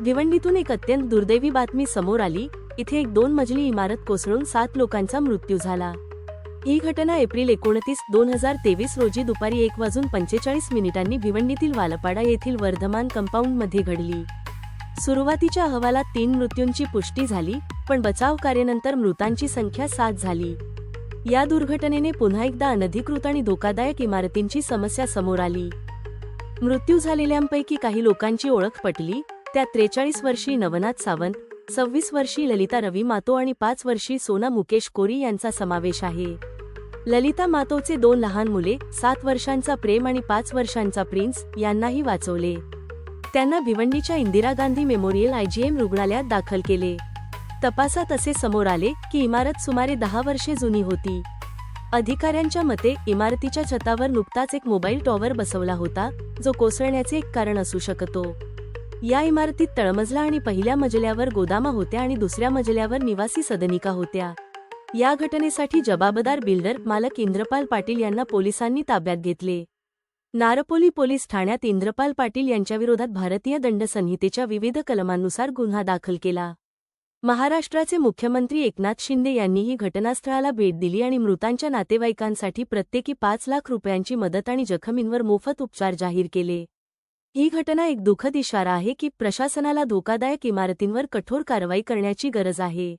भिवंडीतून एक अत्यंत दुर्दैवी बातमी समोर आली. इथे एक दोन मजली इमारत कोसळून सात लोकांचा मृत्यू झाला. ही घटना एप्रिल एकोणतीस दोन हजार तेवीस रोजी दुपारी एक वाजून पंचेचाळीस मिनिटांनी भिवंडीतील वालपाडा येथील वर्धमान कंपाऊंडमध्ये घडली. सुरुवातीच्या अहवालात तीन मृत्यूंची पुष्टी झाली पण बचाव कार्यानंतर मृतांची संख्या सात झाली. या दुर्घटनेने पुन्हा एकदा अनधिकृत आणि धोकादायक इमारतींची समस्या समोर आली. मृत्यू झालेल्यांपैकी काही लोकांची ओळख पटली त्या त्रेचाळीस वर्षी नवनाथ सावंत सव्वीस वर्षी ललिता रवी मातो आणि पाच वर्षी सोना मुकेश कोरी यांचा समावेश आहे. ललिता मातोचे दोन लहान मुले सात वर्षांचा प्रेम आणि पाच वर्षांचा प्रिन्स यांनाही वाचवले. त्यांना भिवंडीच्या इंदिरा गांधी मेमोरियल आयजीएम रुग्णालयात दाखल केले. तपासात असे समोर आले की इमारत सुमारे दहा वर्षे जुनी होती. अधिकाऱ्यांच्या मते इमारतीच्या छतावर नुकताच एक मोबाईल टॉवर बसवला होता जो कोसळण्याचे एक कारण असू शकतो. या इमारतीत तळमजला आणि पहिल्या मजल्यावर गोदामा होत्या आणि दुसऱ्या मजल्यावर निवासी सदनिका होत्या. या घटनेसाठी जबाबदार बिल्डर मालक इंद्रपाल पाटील यांना पोलिसांनी ताब्यात घेतले. नारपोली पोलीस ठाण्यात इंद्रपाल पाटील यांच्याविरोधात भारतीय दंड संहितेच्या विविध कलमांनुसार गुन्हा दाखल केला. महाराष्ट्राचे मुख्यमंत्री एकनाथ शिंदे यांनीही घटनास्थळाला भेट दिली आणि मृतांच्या नातेवाईकांसाठी प्रत्येकी पाच लाख रुपयांची मदत आणि जखमींवर मोफत उपचार जाहीर केले. ही घटना एक दुःखद इशारा आहे की प्रशासनाला धोकादायक इमारतींवर कठोर कारवाई करण्याची गरज आहे.